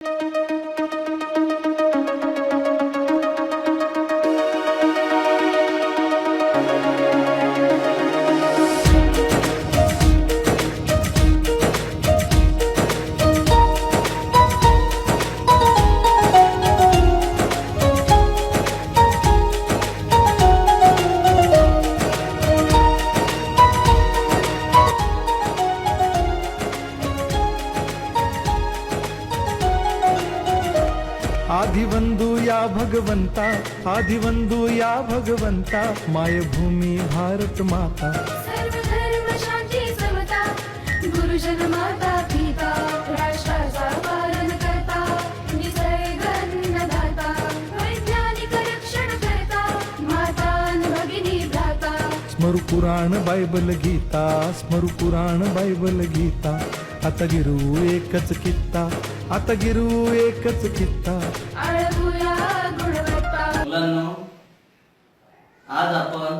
आदिवंदू या भगवंता आदिवंदू या भगवंता मायभूमी भारत माता. गुरुजन माता पिता राष्ट्राचा पालन करता वैज्ञानिक रक्षण करता माता भगिनी भ्राता. स्मरु पुराण बायबल गीता स्मरु पुराण बायबल गीता. आता गिरू एकच कित्ता आता गिरू एकच कित्ता. मुलांनो आज आपण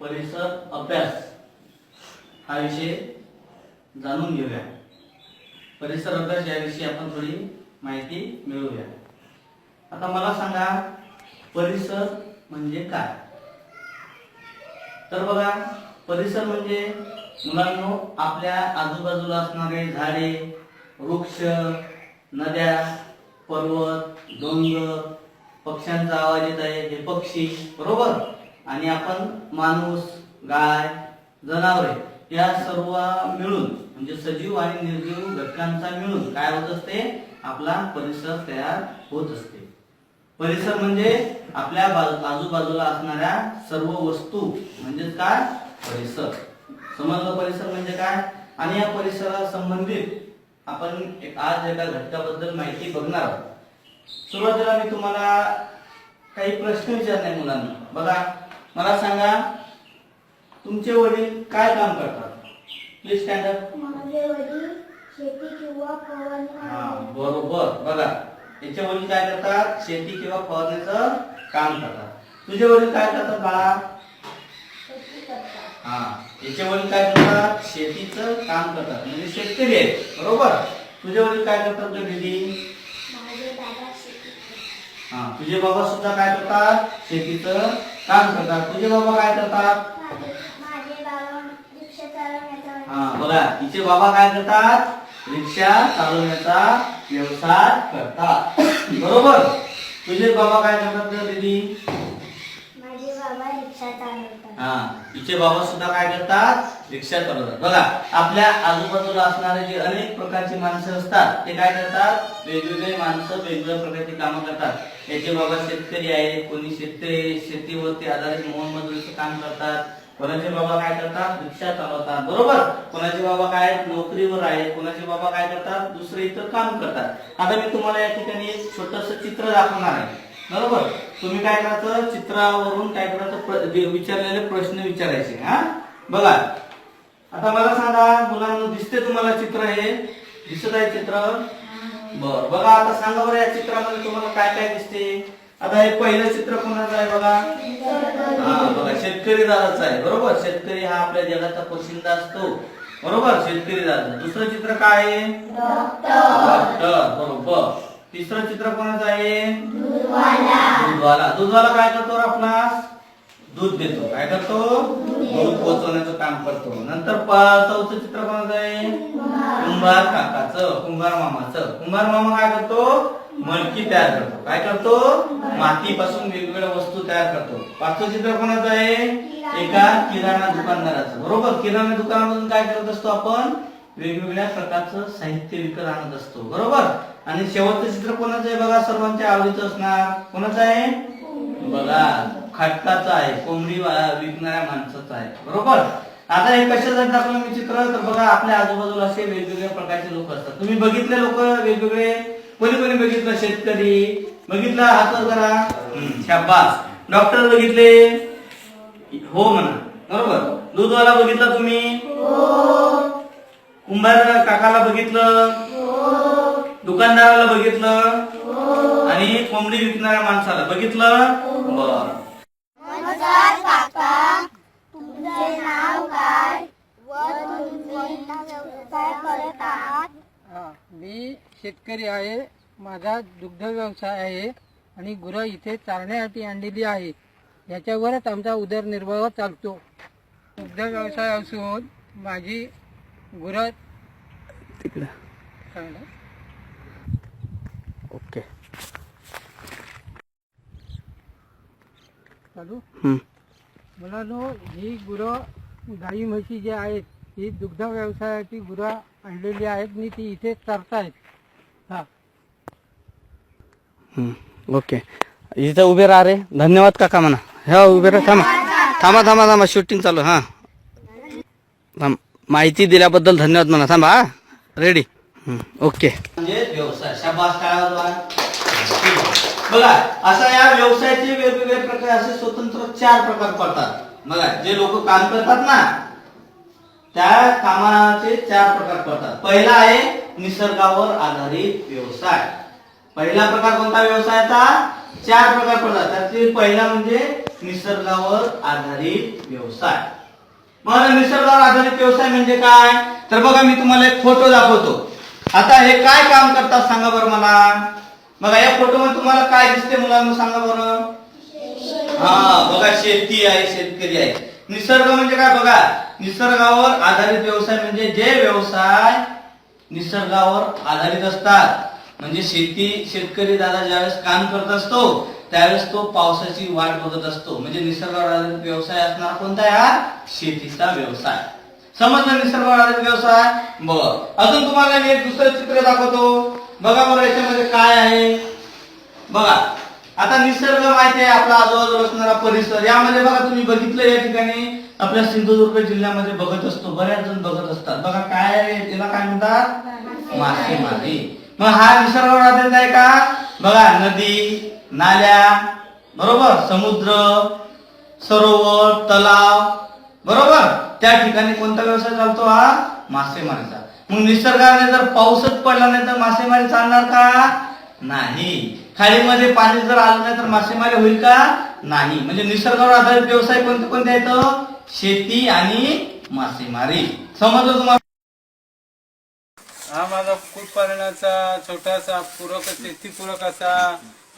परिसर अभ्यास हा विषय जाणून घेऊया. परिसर अभ्यास याविषयी आपण थोडी माहिती मिळवूया. आता मला सांगा परिसर म्हणजे काय? तर बघा परिसर म्हणजे मुलांनो आपल्या आजूबाजूला असणारे झाडे वृक्ष नद्या पर्वत डोंगर पक्ष्यांचा आवाज येत आहे. हे पक्षी बरोबर? आणि आपण माणूस गाय जनावरे या सर्व मिळून म्हणजे सजीव आणि निर्जीव घटकांचा मिळून काय होत असते? आपला परिसर तयार होत असते. परिसर म्हणजे आपल्या बाजू- आजूबाजूला असणाऱ्या सर्व वस्तू म्हणजे काय? परिसर. समजलं परिसर म्हणजे काय? आणि या परिसरा संबंधित आपण आज एका घटकाबद्दल माहिती बघणार आहोत. सुरुवातीला मी तुम्हाला काही प्रश्न विचारणार मुलांना. बघा मला सांगा तुमचे वडील काय काम करतात? प्लीज स्टँड अप माझे वडील शेती किंवा हा. बरोबर. बघा याचे वडील काय करतात? शेती किंवा फवारण्याचं काम करतात. तुझे वडील काय करतात बाळा? शेती करतात. हा. याचे वडील काय करतात? शेतीचं काम करतात. म्हणजे शेतकरी आहेत. बरोबर? तुझे वडील काय करतात ग दीदी. हा तुझे बाबा सुद्धा काय करतात? शेतीचं काम करतात. तुझे बाबा काय करतात? हा बघा. तिचे बाबा काय करतात? रिक्षा चालवण्याचा व्यवसाय करतात. बरोबर? तुझे बाबा काय करतात दीदी? माझे बाबा रिक्षा चालवतात. हा तिचे बाबा सुद्धा काय करतात? रिक्षा चालवतात. बघा आपल्या आजूबाजूला असणारे जे अनेक प्रकारची माणसं असतात ते काय करतात? वेगवेगळे माणसं वेगवेगळ्या प्रकारची कामं करतात. याचे बाबा शेतकरी आहे कोणी शेतकरी शेतीवरती आधारित मोहनमजुरीचं काम करतात. कोणाचे बाबा काय करतात? रिक्षा चालवतात. बरोबर? कोणाचे बाबा काय? नोकरीवर आहेत. कोणाचे बाबा काय करतात? दुसरे इतर काम करतात. आता मी तुम्हाला या ठिकाणी एक छोटस चित्र दाखवणार आहे. बरोबर. तुम्ही काय करायचं? चित्रावरून काय करायचं? विचारलेले प्रश्न विचारायचे हा? बघा. आता मला सांगा मुलांना दिसते तुम्हाला चित्र हे? दिसत आहे चित्र? बर. बघा आता सांगा बरं या चित्रामध्ये तुम्हाला काय काय दिसते? आता हे पहिलं चित्र कोणाचं आहे बघा? हा बघा शेतकरी दादाचा आहे. बरोबर? शेतकरी हा आपल्या जगाचा पोशिंदा असतो. बरोबर? शेतकरी दादा. दुसरं चित्र काय आहे? डॉक्टर बरोबर. तिसरं चित्र कोणाचं आहे? दूधवाला. दूधवाला. काय करतो आपणास दूध देतो. काय करतो? दूध पोहोचवण्याचं काम करतो. नंतर चौथं चित्र कोणाचं आहे? कुंभार. काकाचं कुंभार मामाचं. कुंभार मामा काय करतो? मडकी तयार करतो. काय करतो? मातीपासून वेगवेगळ्या वस्तू तयार करतो. पाचवं चित्र कोणाचं आहे? एका किराणा दुकानदाराचं. बरोबर किराणा दुकानामधून काय करत असतो आपण? वेगवेगळ्या प्रकारचं साहित्य विकत आणत असतो. बरोबर? आणि शेवटचं चित्र कोणाचं आहे बघा? सर्वांच्या आवडीचं असणार. कोणाचं आहे? बघा खटकाचं आहे. कोंबडी विकणाऱ्या माणसाचं आहे. बरोबर? आता हे कशासाठी दाखवलं मी चित्र? तर बघा आपल्या आजूबाजूला असे वेगवेगळ्या प्रकारचे लोक असतात. तुम्ही बघितले लोक वेगवेगळे? कोणी कोणी बघितलं? शेतकरी. बघितलं? हात करा. शाबास. डॉक्टर बघितले? हो म्हणा. बरोबर? दूधवाला बघितला तुम्ही? कुंभार काकाला बघितलं? दुकानदाराला बघितलं आणि कोंबडी विकणाऱ्या माणसाला बघितलं? बर. नमस्कार काका. तुमचे नाव काय? व तुम्ही कोणता व्यवसाय करत आहात? हा मी शेतकरी आहे. माझा दुग्ध व्यवसाय आहे आणि गुरं इथे चारण्यासाठी आणलेली आहे. याच्यावरच आमचा उदरनिर्वाह चालतो. दुग्ध व्यवसाय असून माझी गुरं तिकडे चांगलं ओके चालू. हम्म. मला नो ही गुरं गाई म्हशी जे आहेत ही दुग्ध व्यवसायाची गुरं आणलेली आहेत आणि ती इथे चरतायत. हा. हम्म. ओके. इथं उभे राहा रे. धन्यवाद काका म्हणा. ह्या उभे राहा. थांबा. थांबा थांबा थांबा. शूटिंग चालू हा. थांब. माहिती दिल्याबद्दल धन्यवाद म्हणा. थांबा हा. Ready okay. म्हणजे व्यवसाय. शाबास काय बघा असा या व्यवसायाचे वेगवेगळे प्रकार असे स्वतंत्र चार प्रकार पडतात. बघा जे लोक काम करतात ना त्या कामाचे चार प्रकार पडतात. पहिला आहे निसर्गावर आधारित व्यवसाय. पहिला प्रकार कोणता व्यवसायाचा? चार प्रकार पडतात. त्यातील पहिला म्हणजे निसर्गावर आधारित व्यवसाय. मग निसर्गावर आधारित व्यवसाय म्हणजे काय? तर बघा मी तुम्हाला एक फोटो दाखवतो. आता हे काय काम करतात सांगा बरं मला. बघा या फोटो मध्ये तुम्हाला काय दिसते मुलांना सांगा बरं? हा बघा शेती आहे शेतकरी आहे. निसर्ग म्हणजे काय बघा? निसर्गावर आधारित व्यवसाय म्हणजे जे व्यवसाय निसर्गावर आधारित असतात. म्हणजे शेती शेतकरी दादा ज्यावेळेस काम करत असतो त्यावेळेस तो पावसाची वाट बघत असतो. म्हणजे निसर्गावर आधारित व्यवसाय असणारा कोणता आहे हा? शेतीचा व्यवसाय. समजलं निसर्गावर आधारित व्यवसाय? बर. अजून तुम्हाला मी एक दुसरं चित्र दाखवतो. बघा बरं याच्यामध्ये काय आहे? बघा. आता निसर्ग माहिती आहे आपला आजूबाजूला असणारा परिसर. यामध्ये बघा तुम्ही बघितलं या ठिकाणी आपल्या सिंधुदुर्ग जिल्ह्यामध्ये बघत असतो. बऱ्याच जण बघत असतात. बघा काय आहे? त्याला काय म्हणतात? मासेमारी. मग हा निसर्गावर आधारित आहे का? बघा नदी नाल्या बरोबर? समुद्र सरोवर तलाव. बरोबर? त्या ठिकाणी कोणता व्यवसाय चालतो? हा? मासेमारीचा. मग निसर्गाने जर पाऊसच पडला नाही तर मासेमारी चालणार का? नाही. खाडीमध्ये पाणी जर आलं नाही तर मासेमारी होईल का? नाही. म्हणजे निसर्गावर आधारित व्यवसाय कोणते कोणते आहेत? शेती आणि मासेमारी. समजलं तुम्हाला हा माझा कुक्कुटपालनाचा छोटासा पूरक शेतीपूरक असा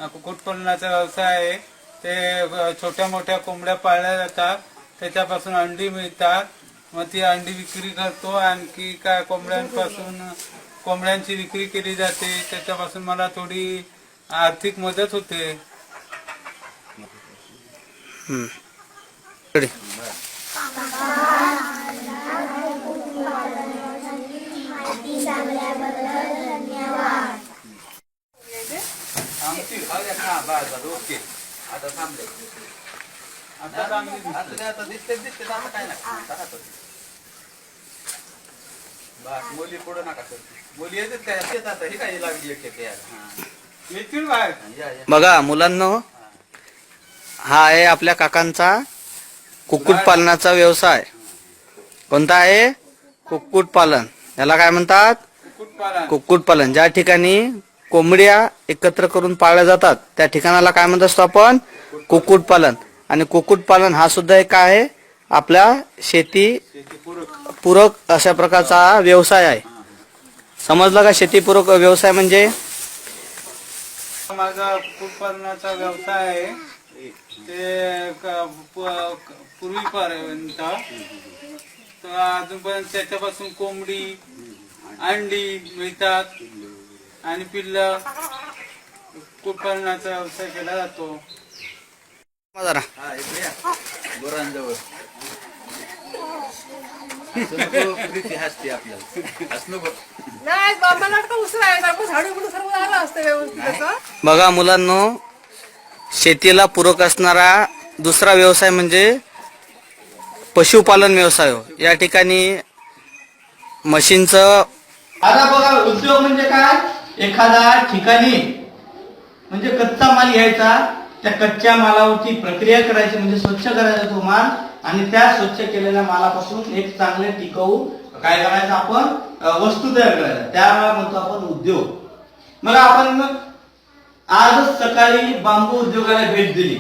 कुक्कुटपालनाचा व्यवसाय आहे. ते छोट्या मोठ्या कोंबड्या पाळल्या जातात. त्याच्यापासून अंडी मिळतात. मग ती अंडी विक्री करतो. आणखी काय कोंबड्यांपासून कोंबड्यांची विक्री केली जाते. त्याच्यापासून मला थोडी आर्थिक मदत होते. ओके. आता थांबले. आता चांगली दिसते. आता दिसते दिसते. आता काय नाही बस मुली पुढे नका सर मुली येतात काय येतात ही काही लागली एक यार. येतील बाहेर. बघा मुलांनो हा आहे आपल्या काकांचा कुक्कुटपालनाचा व्यवसाय. कोणता आहे? कुक्कुटपालन याला काय म्हणतात? कुक्कुटपालन कुक्कुटपालन ज्या ठिकाणी कोंबड्या एकत्र करून पाळल्या जातात त्या ठिकाणाला काय म्हणत असतो आपण? कुक्कुटपालन आणि कुक्कुटपालन हा सुद्धा एक काय आहे? आपल्या शेती पूरक अशा प्रकारचा हा व्यवसाय आहे. समजलं का? शेतीपूरक व्यवसाय म्हणजे? माझा कुक्कुटपालनाचा व्यवसाय आहे. ते क- प- पूर्वीपर्यंत. तर अजूनपर्यंत त्याच्यापासून कोंबडी अंडी मिळतात आणि पिल्ल कुक्कुटपालनाचा व्यवसाय केला जातो. जरा. गोरांजवळ प्रीती हसते आपल्याला हसणं बघ नाही मला वाटतं उसराय सारखं झाडू बिडू सर्व झालं असतं व्यवस्थित असं. बघा मुलांनो शेतीला पूरक असणारा दुसरा व्यवसाय म्हणजे पशुपालन व्यवसाय हो. या ठिकाणी मशीनचं आता बघा उद्योग म्हणजे काय एखादा ठिकाणी म्हणजे कच्चा माल घ्यायचा त्या कच्च्या मालावरती प्रक्रिया करायची म्हणजे स्वच्छ करायचा तो माल आणि त्या स्वच्छ केलेल्या मालापासून एक चांगले टिकाऊ काय करायचं आपण वस्तू तयार करायचा त्याला म्हणतो आपण उद्योग. मग आपण आजच सकाळी बांबू उद्योगाला भेट दिली.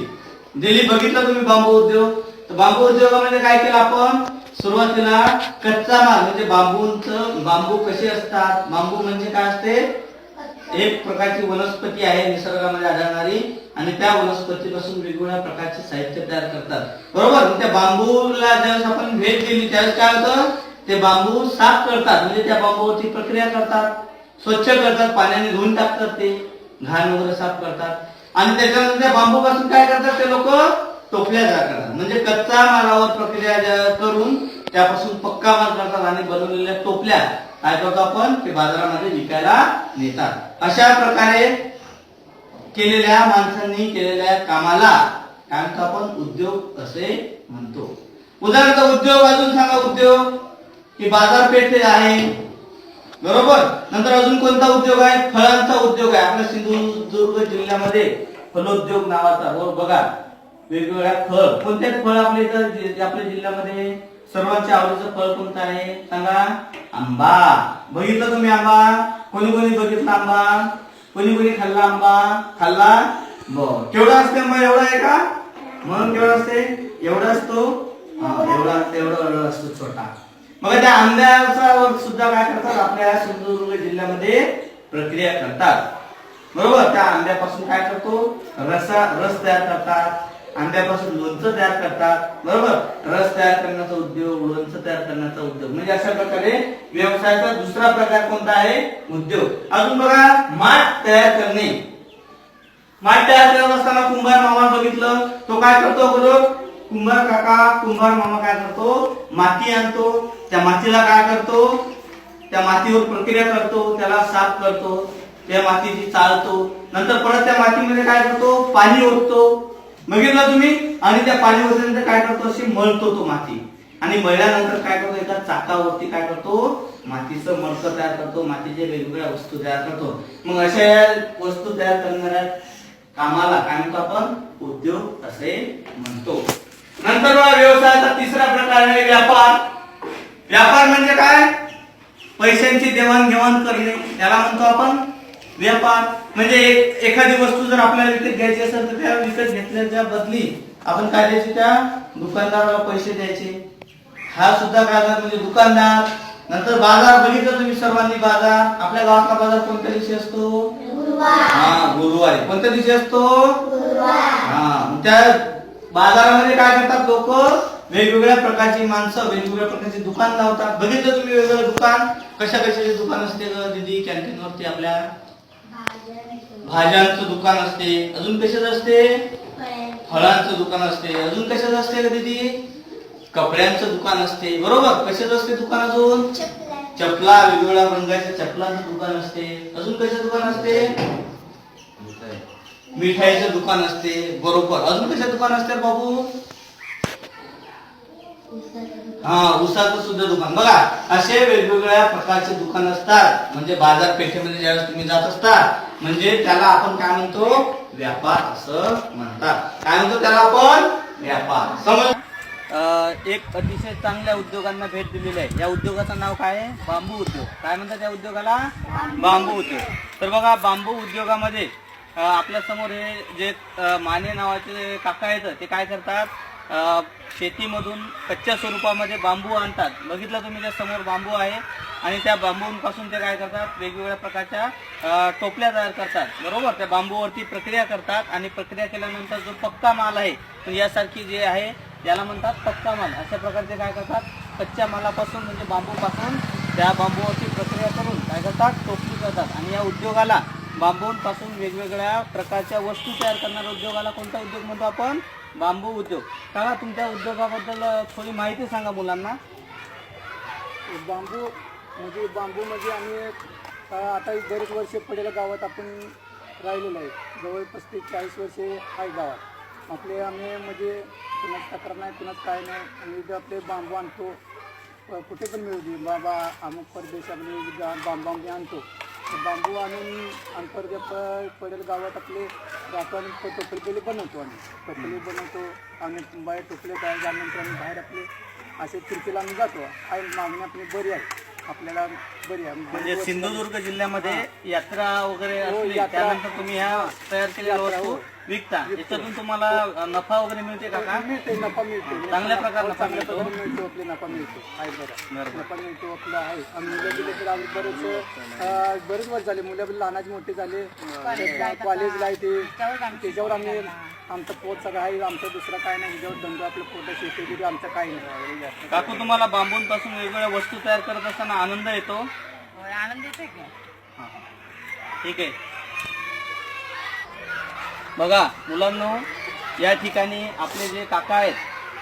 दिली बघितलं तुम्ही बांबू उद्योग? तर बांबू उद्योगामध्ये काय केलं आपण? सुरुवातीला कच्चा माल म्हणजे बांबूंच बांबू कसे असतात? बांबू म्हणजे काय असते? एक प्रकारची वनस्पती आहे निसर्गामध्ये आढळणारी आणि त्या वनस्पतीपासून वेगवेगळ्या प्रकारचे साहित्य तयार करतात. बरोबर? त्या बांबूला ज्यावेळेस आपण भेट दिली त्यावेळेस काय होतं? ते बांबू साफ करतात म्हणजे त्या बांबूवरती प्रक्रिया करतात. स्वच्छ करतात पाण्याने धुवून टाकतात ते. घाण वगैरे साफ करतात. आणि त्याच्यानंतर त्या बांबूपासून काय करतात ते लोक? टोपल्या तयार करतात. म्हणजे कच्चा मालावर प्रक्रिया करून त्यापासून पक्का माल करतात आणि बनवलेल्या टोपल्या. काय करतो आपण? ते बाजारामध्ये विकायला नेतात. अशा प्रकारे केलेल्या माणसांनी केलेल्या कामाला काय म्हणतो आपण? उद्योग असे म्हणतो. उदाहरणार्थ उद्योग अजून सांगा उद्योग. की बाजारपेठ आहे. बरोबर? नंतर अजून कोणता उद्योग आहे? फळांचा उद्योग आहे. आपल्या सिंधुदुर्ग जिल्ह्यामध्ये फलोद्योग नावाचा. बघा वेगवेगळ्या फळ. कोणते फळ आपल्या इथं आपल्या जिल्ह्यामध्ये सर्वांच्या आवडीचं फळ कोणतं आहे? सांगा. आंबा. बघितलं तुम्ही आंबा? कोणी कोणी बघितला आंबा? कोणी कोणी खाल्ला आंबा? खाल्ला? बर. केवढा असते आंबा? एवढा आहे का? म्हणून केवढा असते? एवढा असतो? एवढा एवढा एवढा असतो छोटा. मग त्या आंब्याचा सुद्धा काय करतात? आपल्या सिंधुदुर्ग जिल्ह्यामध्ये प्रक्रिया करतात. बरोबर? त्या आंब्यापासून काय करतो? रसा रस तयार करतात. आंब्यापासून लोणचं तयार करतात. बरोबर? रस तयार करण्याचा उद्योग लोणचं तयार करण्याचा उद्योग. म्हणजे अशा प्रकारे व्यवसायाचा दुसरा प्रकार कोणता आहे? उद्योग. अजून बघा माठ तयार करणे. माठ तयार करत असताना कुंभार मामा बघितलं. तो काय करतो अगोदर? कुंभार काका कुंभार मामा काय करतो? माती आणतो. त्या मातीला काय करतो? त्या मातीवर प्रक्रिया करतो. त्याला साफ करतो. त्या मातीची चालतो नंतर परत त्या मातीमध्ये काय करतो? पाणी ओततो. बघितलं तुम्ही आणि त्या पाणी काय करतो? अशी मळतो तो माती. आणि मळल्यानंतर काय करतो? एका चाकावरती काय करतो? मातीचं मडकं तयार करतो. मातीच्या वेगवेगळ्या वस्तू तयार करतो. मग अशा वस्तू तयार करणाऱ्या कामाला काय म्हणतो आपण? उद्योग असे म्हणतो. नंतर व्यवसायाचा तिसरा प्रकार आहे व्यापार. व्यापार म्हणजे काय? पैशांची देवाणघेवाण करणे. त्याला म्हणतो आपण व्यापार. म्हणजे एखादी वस्तू जर आपल्याला विकत घ्यायची असेल तर त्या विकत घेतल्याच्या बदली आपण काय द्यायचे त्या दुकानदाराला पैसे द्यायचे. हा सुद्धा काय म्हणजे दुकानदार नंतर बाजार बघितलं तुम्ही सर्वांनी बाजार. आपल्या गावातला बाजार कोणत्या दिवशी असतो? हा गुरुवारी. कोणत्या दिवशी असतो? हा त्या बाजारामध्ये काय करतात लोक? वेगवेगळ्या प्रकारची माणसं वेगवेगळ्या प्रकारची दुकान लावतात. बघितलं तुम्ही वेगवेगळं दुकान? कशा कशाचे दुकान असते दीदी कॅन्टीन वरती आपल्या भाज्यांचं दुकान असते. अजून कशाचं असते? फळांचं दुकान असते. अजून कशाचं असते ग दीदी? कपड्यांचं दुकान असते. बरोबर? कशाचं असते दुकान अजून? चपला. वेगवेगळ्या रंगाच्या चपलांचं दुकान असते. अजून कशाचं दुकान असते? मिठाईचं दुकान असते. बरोबर. अजून कशा दुकान असते बाबू? हा उसाचं सुद्धा दुकान. बघा असे वेगवेगळ्या प्रकारचे दुकान असतात. म्हणजे बाजारपेठेमध्ये ज्यावेळेस तुम्ही जात असता म्हणजे त्याला आपण काय म्हणतो? व्यापार असं म्हणतात. काय म्हणतो त्याला आपण? व्यापार. समज एक अतिशय चांगल्या उद्योगांना भेट दिलेली आहे. या उद्योगाचं नाव काय आहे? बांबू उद्योग. काय म्हणतात त्या उद्योगाला? बांबू उद्योग. तर बघा बांबू उद्योगामध्ये आपल्यासमोर हे जे माने नावाचे काका आहेत ते काय करतात? शेतीमधून कच्च्या स्वरूपामध्ये बांबू आणतात. बघितलं तुम्ही त्या समोर बांबू आहे आणि त्या बांबूंपासून ते काय करतात? वेगवेगळ्या प्रकारच्या टोपल्या तयार करतात. बरोबर? त्या बांबूवरती प्रक्रिया करतात आणि प्रक्रिया केल्यानंतर जो पक्का माल आहे तर यासारखी जे आहे याला म्हणतात पक्का माल. अशा प्रकारचे काय करतात? कच्च्या मालापासून म्हणजे बांबूपासून त्या बांबूवरती प्रक्रिया करून काय करतात? टोपली करतात. आणि या उद्योगाला बांबूंपासून वेगवेगळ्या प्रकारच्या वस्तू तयार करणाऱ्या उद्योगाला कोणता उद्योग म्हणतो आपण? बांबू उद्योग. सांगा तुमच्या उद्योगाबद्दल थोडी माहिती सांगा मुलांना. बांबू म्हणजे बांबू म्हणजे आम्ही अ, आता बरेच वर्ष पडेल गावात आपण राहिलेलो आहे. जवळ पस्तीस चाळीस वर्षे आहे गावात. आपले आम्ही म्हणजे कुणाच तक्रार नाही कुणाच काय नाही. आम्ही इथं आपले बांबू आणतो. अ, कुठे पण मिळू दे. बाबा अमुक परदेशामध्ये जा- बांबू आम्ही आणतो. बांबू आणून प- पडेल गावात आपले प- टोपली बनवतो आम्ही. टोपली बनवतो. आणि बाहेर टोपले तयार झाल्यानंतर आम्ही बाहेर आपले असे फिरकीला आम्ही जातो. आहे मागणी आपली बरी आहे. आपल्याला बरी आहे. म्हणजे सिंधुदुर्ग जिल्ह्यामध्ये यात्रा वगैरे हो, असली यात्रा- त्यानंतर तुम्ही ह्या तयार केलेल्या यात्रा, वस्तू हो. विकता. याच्यातून तुम्हाला नफा वगैरे मिळते का का? मिळते नफा मिळते. चांगल्या प्रकारे नफा चांगल्या मिळतो? प्रकारे मिळतो आपले नफा मिळतो. आहे बरं. बरोबर. नफा मिळतो आपला आहे. आम्ही मुलं तर आम्ही बरेच अं, बरेच वर्ष झाले. मुलं बिलं लहानाचे मोठे झाले. कॉलेजला आहे ते. त्याच्यावर आम्ही आमचं पोट सगळं आहे. आमचं दुसरं काय नाही. ह्याच्यावर धंदा आपलं पोट शेती बिती आमचं काही नाही. काकू तुम्हाला बांबूंपासून वेगवेगळ्या वस्तू तयार करत असताना आनंद येतो? होय, आनंद येते की. ठीक आहे. बघा मुलांनो या ठिकाणी आपले जे काका आहेत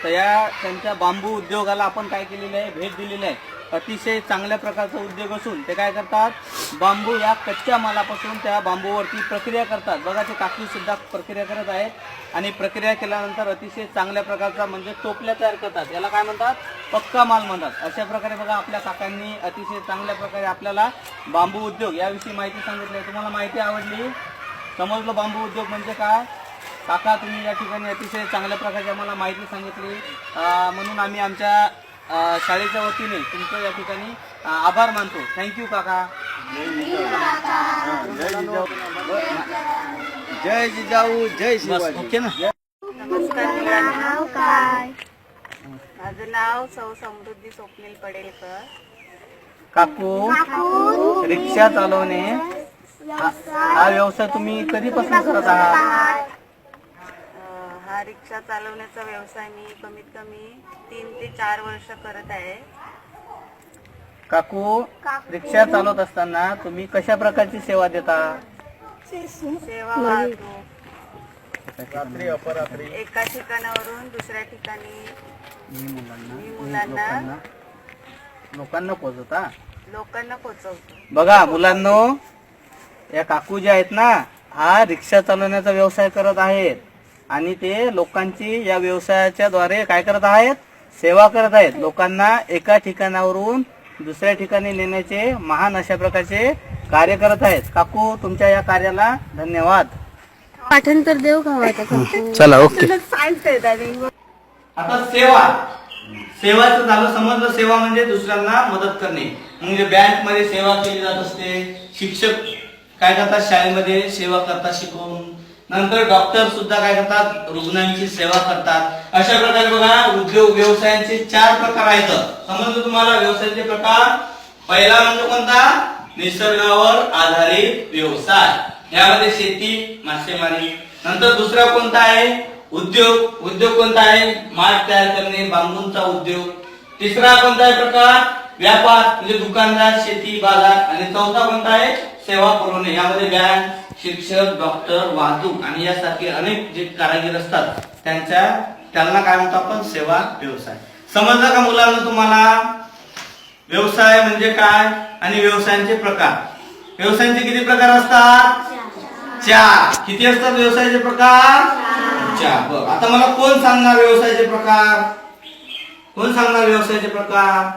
तर या त्यांच्या बांबू उद्योगाला आपण काय केलेलं आहे भेट दिलेली आहे. अतिशय चांगल्या प्रकारचा उद्योग असून ते काय करतात बांबू या कच्च्या मालापासून त्या बांबूवरती प्रक्रिया करतात. बघा ते काकीसुद्धा प्रक्रिया करत आहेत आणि प्रक्रिया केल्यानंतर अतिशय चांगल्या प्रकारचा म्हणजे टोपल्या तयार करतात. याला काय म्हणतात? पक्का माल म्हणतात. अशा प्रकारे बघा आपल्या काकांनी अतिशय चांगल्या प्रकारे आपल्याला बांबू उद्योग याविषयी माहिती सांगितली आहे. तुम्हाला माहिती आवडली? समजलं बांबू उद्योग म्हणजे काय? काका तुम्ही या ठिकाणी अतिशय चांगल्या प्रकारची आम्हाला माहिती सांगितली. म्हणून आम्ही आमच्या शाळेच्या वतीने तुमचं या ठिकाणी आभार मानतो. थँक्यू काका. जय जिजाऊ जय शिवाजी. ओके ना? नाव काय? माझं नाव सौ समृद्धी स्वप्नील पडेलकर. काकू. रिक्षा चालवणे. हा हा व्यवसाय तुम्ही कधीपासून करत आहात? हा रिक्षा चालवण्याचा व्यवसाय मी कमीत कमी तीन ते चार वर्ष करत आहे. काकू रिक्षा चालवत असताना तुम्ही कशा प्रकारची सेवा देता? सेवा वाहतूक. रात्री अपरात्री. एका ठिकाणावरून दुसऱ्या ठिकाणी. मी मुलांना मी मुलांना. लोकांना पोहोचवता? लोकांना पोचवतो बघा मुलांनो या काकू ज्या आहेत ना हा रिक्षा चालवण्याचा व्यवसाय करत आहेत. आणि ते लोकांची या व्यवसायाच्या द्वारे काय करत आहेत? सेवा करत आहेत. लोकांना एका ठिकाणावरून दुसऱ्या ठिकाणी नेण्याचे महान अशा प्रकारचे कार्य करत आहेत. काकू तुमच्या या कार्याला धन्यवाद. पाठांतर देऊ का माझ्या चला ओके. आता सेवा. सेवाचं झालं समजलं सेवा म्हणजे दुसऱ्यांना मदत करणे. म्हणजे बँकमध्ये सेवा केली जात असते शिक्षक काय करतात? शाळेमध्ये सेवा करतात शिकवून नंतर डॉक्टर सुद्धा काय करतात? रुग्णांची सेवा करतात. अशा प्रकारे बघा उद्योग व्यवसायांचे चार प्रकार आहेत. समजलं तुम्हाला? व्यवसायाचे प्रकार. पहिला म्हणजे कोणता? निसर्गावर आधारित व्यवसाय. यामध्ये शेती मासेमारी. नंतर दुसरा कोणता आहे? उद्योग. उद्योग कोणता आहे? माठ तयार करणे बांबूंचा उद्योग. तिसरा कोणता आहे प्रकार? व्यापार म्हणजे दुकानदार शेती बाजार आणि चौथा कोणता आहे? सेवा पुरवणे. यामध्ये बँक शिक्षक डॉक्टर वाहतूक आणि यासारखे अनेक जे कारागीर असतात त्यांच्या त्यांना काय म्हणतो आपण? सेवा व्यवसाय. समजलं का मुलांना तुम्हाला? व्यवसाय म्हणजे काय आणि व्यवसायांचे प्रकार? व्यवसायांचे किती प्रकार असतात? चार. किती असतात व्यवसायाचे प्रकार? चार. बघ आता मला कोण सांगणार व्यवसायाचे प्रकार? कोण सांगणार व्यवसायाचे प्रकार?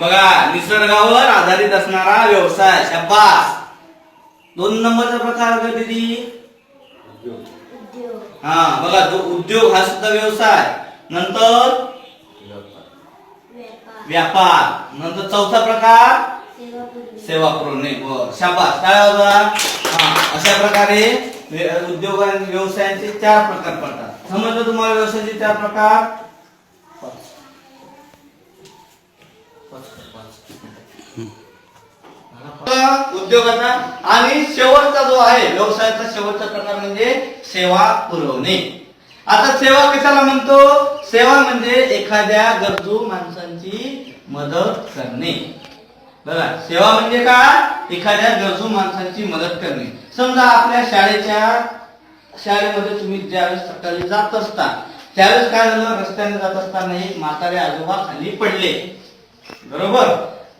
बघा निसर्गावर आधारित असणारा व्यवसाय शाबास. दोन नंबरचा प्रकार दिदी हा बघा जो उद्योग हा सुद्धा व्यवसाय. नंतर व्यापार. नंतर चौथा प्रकार? सेवा पुरवणे. शाबास. काय बघा हा अशा प्रकारे उद्योग आणि व्यवसायांचे चार प्रकार पडतात. समजलं तुम्हाला व्यवसायाचे चार प्रकार? उद्योगाचा आणि शेवटचा जो आहे व्यवसायाचा शेवटचा प्रकार म्हणजे सेवा पुरवणे. आता सेवा कशाला म्हणतो? सेवा म्हणजे एखाद्या गरजू माणसांची मदत करणे. बघा सेवा म्हणजे काय? एखाद्या गरजू माणसांची मदत करणे. समजा आपल्या शाळेच्या शाळेमध्ये तुम्ही ज्यावेळेस सकाळी जात असता त्यावेळेस काय झालं? रस्त्याने जात असताना एक म्हातारे आजोबा खाली पडले. बरोबर?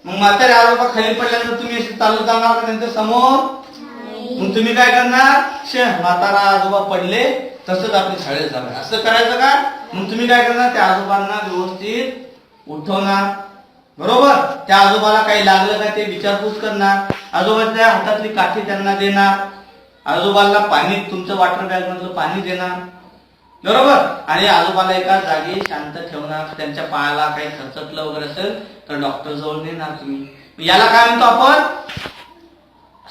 मग म्हातारे आजोबा खाली पडल्यानंतर तुम्ही असे चालत जाणार का त्यांच्यासमोर? मग तुम्ही काय करणार? शे म्हातारा आजोबा पडले तसंच आपली शाळेत जाणार. असं करायचं का? मग तुम्ही काय करणार? त्या आजोबांना व्यवस्थित उठवणार. बरोबर? त्या आजोबाला काही लागलं का ते विचारपूस करणार. आजोबाच्या हातातली काठी त्यांना देणार. आजोबाला पाणी तुमचं वॉटर बॅग मधलं पाणी देणार. बरोबर? आणि आजोबाला एका जागी शांत ठेवणार त्यांच्या पायाला काही खर्चटलं वगैरे असेल तर डॉक्टर जवळ नेणार तुम्ही. याला काय म्हणतो आपण?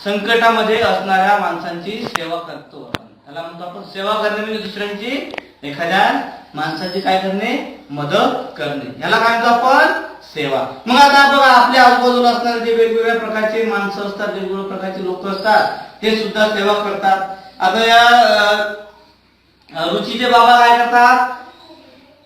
संकटामध्ये असणाऱ्या माणसांची सेवा करतो आपण. त्याला म्हणतो आपण सेवा करणे म्हणजे दुसऱ्यांची एखाद्या माणसाची काय करणे? मदत करणे. याला काय म्हणतो आपण? सेवा. मग आता बघा आपल्या आजूबाजूला असणारे जे वेगवेगळ्या प्रकारचे माणसं असतात वेगवेगळ्या प्रकारचे लोक असतात ते सुद्धा सेवा करतात. आता या रुचीचे बाबा काय करतात?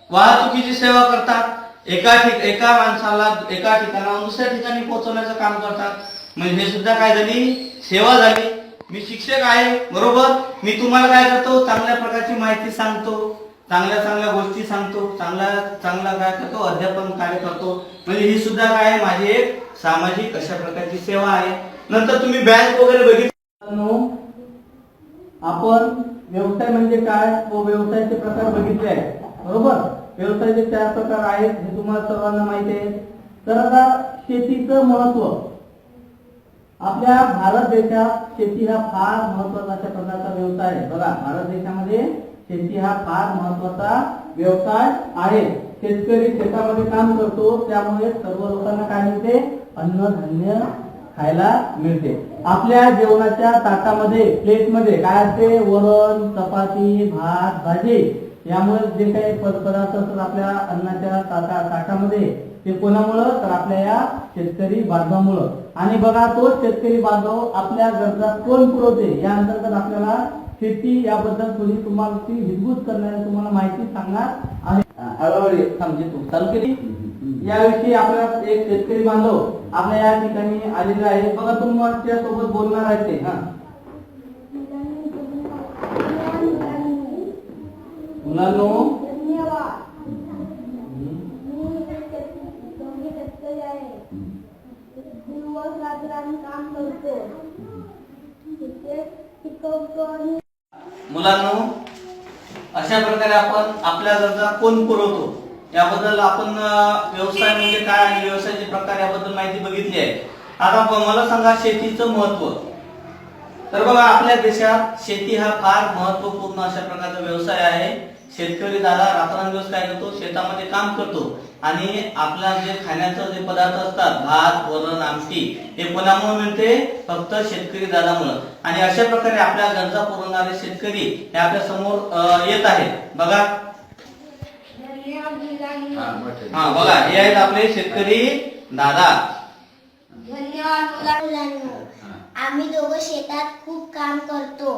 वाहतुकीची सेवा करतात. एका ठिक एका माणसाला एका ठिकाणाहून दुसऱ्या ठिकाणी पोहोचवण्याचं काम करतात. म्हणजे हे सुद्धा काय झाली? सेवा झाली. मी शिक्षक आहे बरोबर? मी तुम्हाला काय करतो? चांगल्या प्रकारची माहिती सांगतो. चांगल्या चांगल्या गोष्टी सांगतो. चांगला चांगला काय करतो? अध्यापन कार्य करतो. म्हणजे ही सुद्धा काय? आहे माझी एक सामाजिक अशा प्रकारची सेवा आहे. नंतर तुम्ही बँक वगैरे बघितलं? आपण व्यवसाय म्हणजे काय? व व्यवसायाचे प्रकार बघितले आहेत. बरोबर? व्यवसायाचे चार प्रकार आहेत हे तुम्हाला सर्वांना माहिती आहे. तर आता शेतीचं महत्त्व. आपल्या भारत देशात शेती हा फार महत्त्वाचा अशा प्रकारचा व्यवसाय आहे. बघा भारत देशामध्ये शेती हा फार महत्त्वाचा व्यवसाय आहे. शेतकरी शेतामध्ये काम करतो त्यामुळे सर्व लोकांना काय मिळते? अन्नधान्य खायला मिळते. आपल्या जेवणाच्या ताटामध्ये प्लेटमध्ये काय असते? वरण चपाती भात भाजी. यामुळे जे काही पदार्थ असतात आपल्या अन्नाच्या ताटा ताटामध्ये ते कोणामुळं? तर आपल्या या शेतकरी बांधवामुळं. आणि बघा तोच शेतकरी बांधव आपल्या गरजा कोण पुरवते? या अंतर्गत आपल्याला शेती याबद्दल थोडी तुम्हाला ती हिजबूत करणारी तुम्हाला माहिती सांगणार आहे. हळूहळू समजे तू चालू केली. याविषयी आपला एक शेतकरी बांधव आपल्या या ठिकाणी आलेले आहे. बघा तुम्हाला सोबत बोलणार आहे ते हा. मुलांनो. मुलांनो अशा प्रकारे आपण आपल्या गरजा कोण पुरवतो याबद्दल आपण व्यवसाय म्हणजे काय आणि व्यवसायाचे प्रकार याबद्दल माहिती बघितली आहे. आता मला सांगा शेतीचं महत्त्व. तर बघा आपल्या देशात शेती हा फार महत्त्वपूर्ण अशा प्रकारचा व्यवसाय आहे. शेतकरी दादा रात्रंदिवस काय करतो? शेतामध्ये काम करतो. आणि आपला जे खाण्याचं जे पदार्थ असतात भात वरण आमटी हे कोणामुळे मिळते? फक्त शेतकरी दादामुळं आणि अशा प्रकारे आपल्या गरजा पुरवणारे शेतकरी हे आपल्यासमोर येत आहेत. बघा हा बघा हे आहेत आपले शेतकरी दादा. धन्यवाद मुलांनो आम्ही दोघं शेतात खूप काम करतो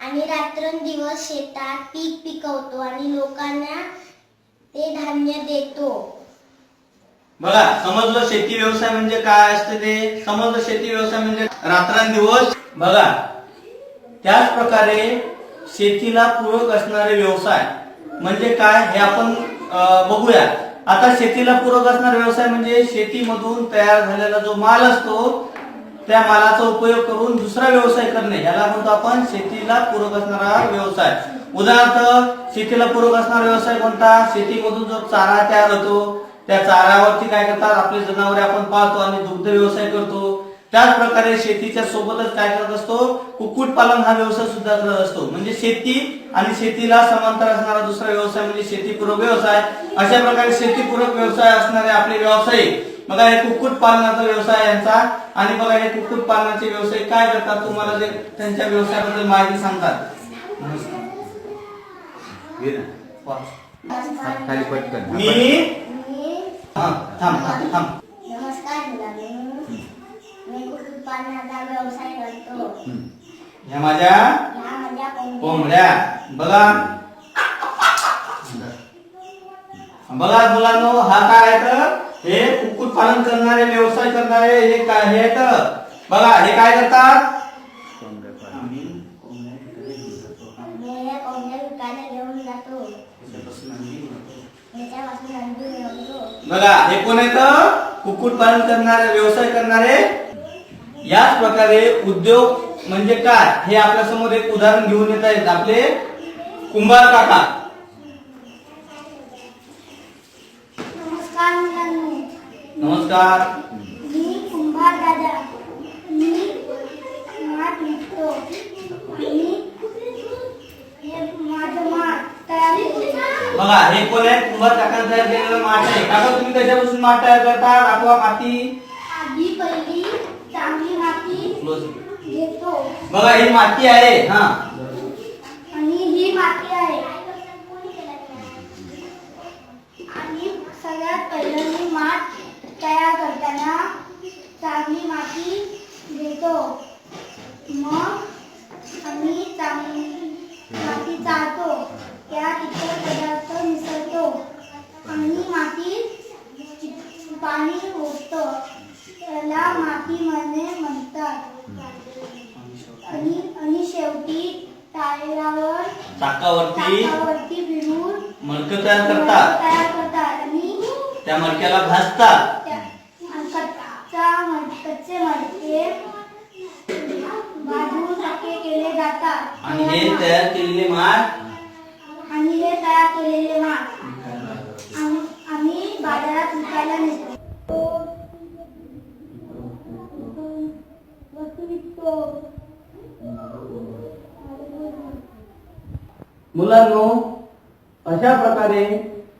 आणि रात्रंदिवस शेतात पीक पिकवतो आणि लोकांना ते धान्य देतो. बघा समजलं शेती व्यवसाय म्हणजे काय असते ते? समजलं शेती व्यवसाय म्हणजे रात्रंदिवस? बघा त्याच प्रकारे शेतीला पूरक असणारे व्यवसाय म्हणजे काय? हे आपण बघूया. आता शेतीला पूरक असणारा व्यवसाय म्हणजे शेतीमधून तयार झालेला जो माल असतो त्या मालाचा उपयोग करून दुसरा व्यवसाय करणे. याला म्हणतो आपण शेतीला पूरक असणारा व्यवसाय. उदाहरणार्थ शेतीला पूरक असणारा व्यवसाय कोणता? शेतीमधून जो चारा तयार होतो त्या चाऱ्यावरती काय करतात? आपले जनावरे आपण पाळतो आणि दुग्ध व्यवसाय करतो. त्याच प्रकारे शेतीच्या सोबतच काय करत असतो? कुक्कुट पालन हा व्यवसाय सुद्धा करत असतो. म्हणजे शेती आणि शेतीला समांतर असणारा दुसरा व्यवसाय म्हणजे शेतीपूरक व्यवसाय. अशा प्रकारे शेतीपूरक व्यवसाय असणारे आपले व्यावसायिक बघा हे कुक्कुट पालनाचा व्यवसाय यांचा. आणि बघा हे कुक्कुट पालनाचे व्यवसाय काय करतात? तुम्हाला जे त्यांच्या व्यवसायाबद्दल माहिती सांगतात. मी मी हा, थांब थांब थांब. व्यवसाय करतो? ह्या माझ्या ह्या माझ्या कोंबड्या कोंबड्या. बघा. बघा मुलांनो हा काय आहे तर? हे कुक्कुट पालन करणारे व्यवसाय करणारे हे काय हे आहेत बघा हे काय करतात? आम्ही कोंबड्या विकायला घेऊन जातो. मी या कोंबड्या विकायला घेऊन जातो. त्याच्यापासून आम्ही याच्यापासून अंडी मिळवतो बघा हे कोण आहेत कुक्कुट पालन करणारे व्यवसाय करणारे याच प्रकारे उद्योग म्हणजे काय? हे आपल्यासमोर एक उदाहरण घेऊन येत आहेत आपले कुंभार काका. नमस्कार मी कुंभार दादा. मी माठ विकतो हे बघा हे कोण आहे? कुंभार काका तयार केलेलं माठ आहे. काका तुम्ही कशापासून माठ तयार करता? अथवा माती? आधी पहिली चांगली माती घेतो. बघा ही माती आहे. हा. आणि ही माती आहे. आणि सगळ्यात पहिलं मी माठ तयार करताना चांगली माती घेतो. मग आम्ही चांगली माती चाळतो त्यात इतर पदार्थ मिसळतो. आणि माती पाणी ओततो. त्याला माती म्हणणे म्हणतात आणि आणि शेवटी टायरावर चाकावरती चाकावरती फिरून मडकं तयार करतात. तयार करतात. आणि त्या मडक्याला भाजतात. कच्चा मड- कच्चे मडके भाजून पक्के केले जातात. आणि हे तयार केलेले माठ आणि हे तयार केलेले माठ. आम- आम्ही बाजारात विकायला नेतो. मुलांनो अशा प्रकारे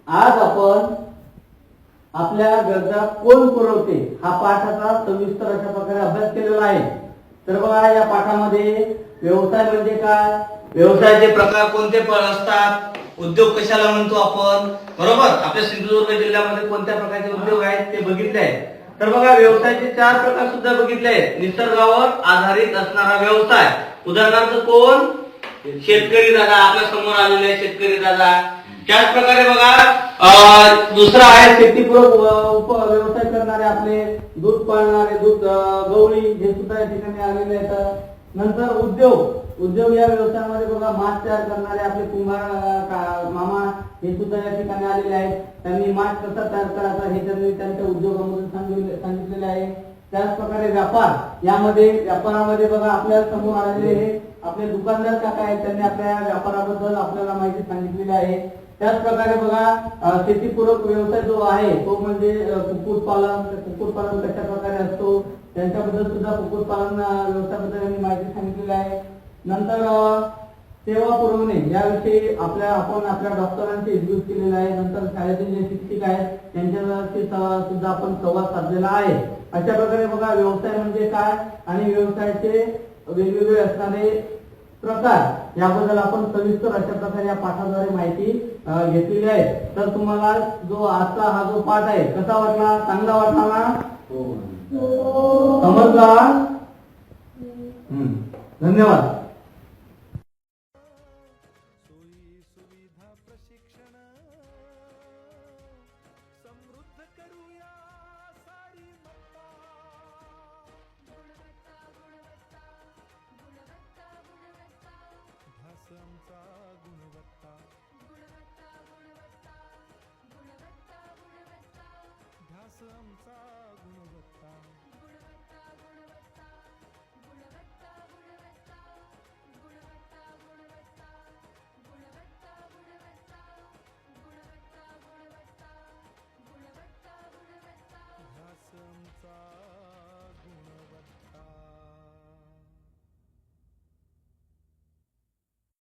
आज आपण आपल्या गरजा कोण पुरवते हा पाठाचा सविस्तर अशा प्रकारे अभ्यास केलेला आहे. तर बघा या पाठामध्ये व्यवसाय म्हणजे काय? व्यवसायाचे प्रकार कोणते पण असतात उद्योग कशाला म्हणतो आपण? बरोबर? आपल्या सिंधुदुर्ग जिल्ह्यामध्ये कोणत्या प्रकारचे उद्योग आहेत ते बघितले आहेत तर बघा व्यवसायाचे चार प्रकार सुद्धा बघितले. आहेत निसर्गावर आधारित असणारा व्यवसाय. उदाहरणार्थ कोण? शेतकरी दादा आपल्यासमोर आलेले शेतकरी दादा. त्याच प्रकारे बघा दुसरा आहे शेतीपूरक उप व्यवसाय करणारे आपले दूध पाळणारे दूध गवळी हे सुद्धा या ठिकाणी आलेले आहेत. नंतर उद्योग. उद्योग या व्यवसायामध्ये बघा मास्क तयार करणारे आपले कुंभार मामा हे सुद्धा या ठिकाणी आलेले आहेत. त्यांनी मास्क कसा तयार करायचा हे त्यांनी त्यांच्या उद्योगामधून सांगितले सांगितलेले आहे. त्याच प्रकारे व्यापार यामध्ये व्यापारामध्ये बघा आपल्यासमोर आलेले हे आपले दुकानदार काका आहेत त्यांनी आपल्या व्यापाराबद्दल आपल्याला माहिती सांगितलेली आहे. त्याच प्रकारे बघा शेतीपूरक व्यवसाय जो आहे तो म्हणजे कुक्कुटपालन कुक्कुटपालन कशा प्रकारे असतो त्यांच्याबद्दल सुद्धा कुक्कुटपालन व्यवसायाबद्दल यांनी माहिती सांगितलेली आहे. नंतर सेवा पुरवणे. याविषयी आपल्या आपण आपल्या डॉक्टरांशी इंट्रोड्यूस केलेला आहे. नंतर शाळेतील जे शिक्षक आहेत त्यांच्याशी सुद्धा आपण संवाद साधलेला आहे. अशा प्रकारे बघा व्यवसाय म्हणजे काय आणि व्यवसायाचे वेगवेगळे असणारे प्रकार याबद्दल आपण सविस्तर अशा प्रकारे या पाठाद्वारे माहिती घेतलेली आहे. तर तुम्हाला जो आजचा हा जो पाठ आहे कसा वाटला? चांगला वाटला ना? समजला? हम्म. धन्यवाद.